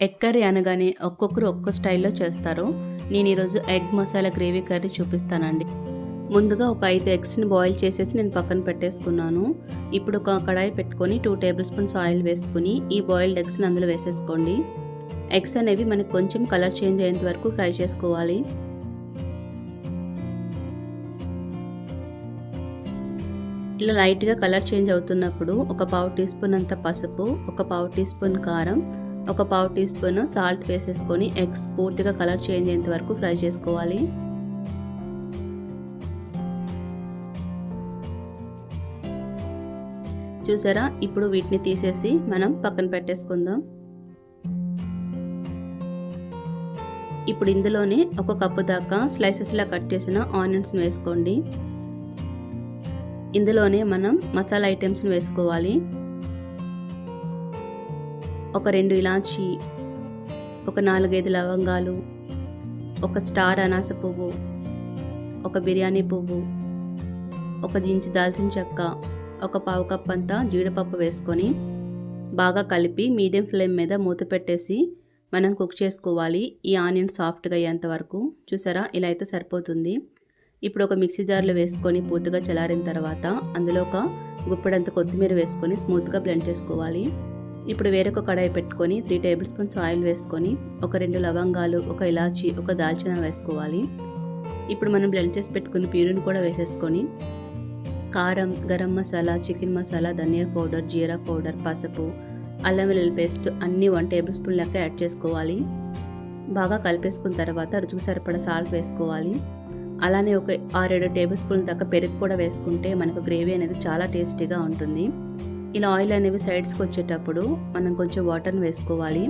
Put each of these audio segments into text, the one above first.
Egg curry అనగానే ఒక్కొక్కరు ఒక్కో స్టైల్లో చేస్తారు. నేను ఈరోజు ఎగ్ మసాలా గ్రేవీ కర్రీ చూపిస్తానండి. ముందుగా ఒక ఐదు ఎగ్స్ని బాయిల్ చేసేసి నేను పక్కన పెట్టేసుకున్నాను. ఇప్పుడు ఒక కడాయి పెట్టుకొని టూ టేబుల్ స్పూన్స్ ఆయిల్ వేసుకుని ఈ బాయిల్డ్ ఎగ్స్ని అందులో వేసేసుకోండి. ఎగ్స్ అనేవి మనకు కొంచెం కలర్ చేంజ్ అయ్యేంత వరకు ఫ్రై చేసుకోవాలి. ఇలా లైట్గా కలర్ చేంజ్ అవుతున్నప్పుడు ఒక పావు టీ స్పూన్ అంత పసుపు ఒక పావు టీ స్పూన్ కారం ఒక పావు టీ స్పూన్ సాల్ట్ వేసేసుకొని ఎగ్స్ పూర్తిగా కలర్ చేంజ్ అయ్యేంత వరకు ఫ్రై చేసుకోవాలి. చూసారా? ఇప్పుడు వీటిని తీసేసి మనం పక్కన పెట్టేసుకుందాం. ఇప్పుడు ఇందులోనే ఒక కప్పు దాకా స్లైసెస్లా కట్ చేసిన ఆనియన్స్ని వేసుకోండి. ఇందులోనే మనం మసాలా ఐటమ్స్ని వేసుకోవాలి. ఒక రెండు ఇలాచి ఒక నాలుగైదు లవంగాలు ఒక స్టార్ అనాస పువ్వు ఒక బిర్యానీ పువ్వు ఒక దించి దాల్చిన చెక్క ఒక పావు కప్ అంతా జీడిపప్పు వేసుకొని బాగా కలిపి మీడియం ఫ్లేమ్ మీద మూత పెట్టేసి మనం కుక్ చేసుకోవాలి. ఈ ఆనియన్ సాఫ్ట్గా అయ్యేంత వరకు. చూసారా? ఇలా అయితే సరిపోతుంది. ఇప్పుడు ఒక మిక్సీ జార్లో వేసుకొని పూర్తిగా చలారిన తర్వాత అందులో ఒక గుప్పెడంత కొత్తిమీర వేసుకొని స్మూత్గా బ్లెండ్ చేసుకోవాలి. ఇప్పుడు వేరొక కడాయి పెట్టుకొని త్రీ టేబుల్ స్పూన్స్ ఆయిల్ వేసుకొని ఒక రెండు లవంగాలు ఒక ఇలాచి ఒక దాల్చిన వేసుకోవాలి. ఇప్పుడు మనం బ్లెండ్ చేసి పెట్టుకుని ప్యూరిని కూడా వేసేసుకొని కారం గరం మసాలా చికెన్ మసాలా ధనియా పౌడర్ జీరా పౌడర్ పసుపు అల్లం వెల్లుల్లి పేస్ట్ అన్నీ వన్ టేబుల్ స్పూన్ లెక్క యాడ్ చేసుకోవాలి. బాగా కలిపేసుకున్న తర్వాత రుచికి సరిపడా సాల్ట్ వేసుకోవాలి. అలానే ఒక ఆరేడు టేబుల్ స్పూన్ దాకా పెరుగు కూడా వేసుకుంటే మనకు గ్రేవీ అనేది చాలా టేస్టీగా ఉంటుంది. ఇలా ఆయిల్ అనేవి సైడ్స్కి వచ్చేటప్పుడు మనం కొంచెం వాటర్ని వేసుకోవాలి.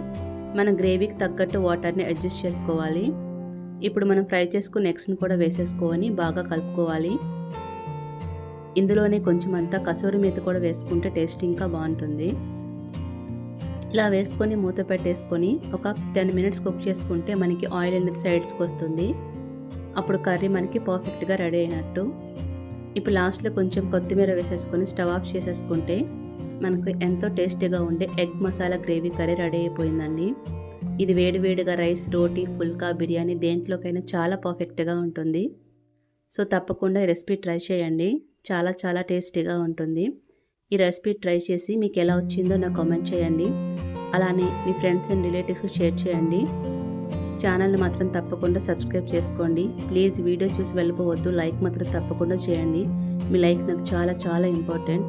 మన గ్రేవీకి తగ్గట్టు వాటర్ని అడ్జస్ట్ చేసుకోవాలి. ఇప్పుడు మనం ఫ్రై చేసుకున్న ఎగ్స్ని కూడా వేసేసుకొని బాగా కలుపుకోవాలి. ఇందులోనే కొంచెం అంతా కసూరి మీద కూడా వేసుకుంటే టేస్ట్ ఇంకా బాగుంటుంది. ఇలా వేసుకొని మూత పెట్టేసుకొని ఒక టెన్ మినిట్స్ కుక్ చేసుకుంటే మనకి ఆయిల్ అనేది సైడ్స్కి వస్తుంది. అప్పుడు కర్రీ మనకి పర్ఫెక్ట్గా రెడీ అయినట్టు. ఇప్పుడు లాస్ట్లో కొంచెం కొత్తిమీర వేసేసుకొని స్టవ్ ఆఫ్ చేసేసుకుంటే మనకు ఎంతో టేస్టీగా ఉండే egg masala gravy curry ready అయిపోయిందండి. ఇది వేడివేడిగా రైస్ రోటీ ఫుల్కా బిర్యానీ దేంట్లోకైనా చాలా పర్ఫెక్ట్గా ఉంటుంది. సో తప్పకుండా ఈ రెసిపీ ట్రై చేయండి. చాలా చాలా టేస్టీగా ఉంటుంది. ఈ రెసిపీ ట్రై చేసి మీకు ఎలా వచ్చిందో నాకు కామెంట్ చేయండి. అలానే మీ ఫ్రెండ్స్ అండ్ రిలేటివ్స్కి షేర్ చేయండి. ఛానల్ని మాత్రం తప్పకుండా సబ్స్క్రైబ్ చేసుకోండి. ప్లీజ్ వీడియో చూసి వెళ్ళిపోవద్దు. లైక్ మాత్రం తప్పకుండా చేయండి. మీ లైక్ నాకు చాలా చాలా important.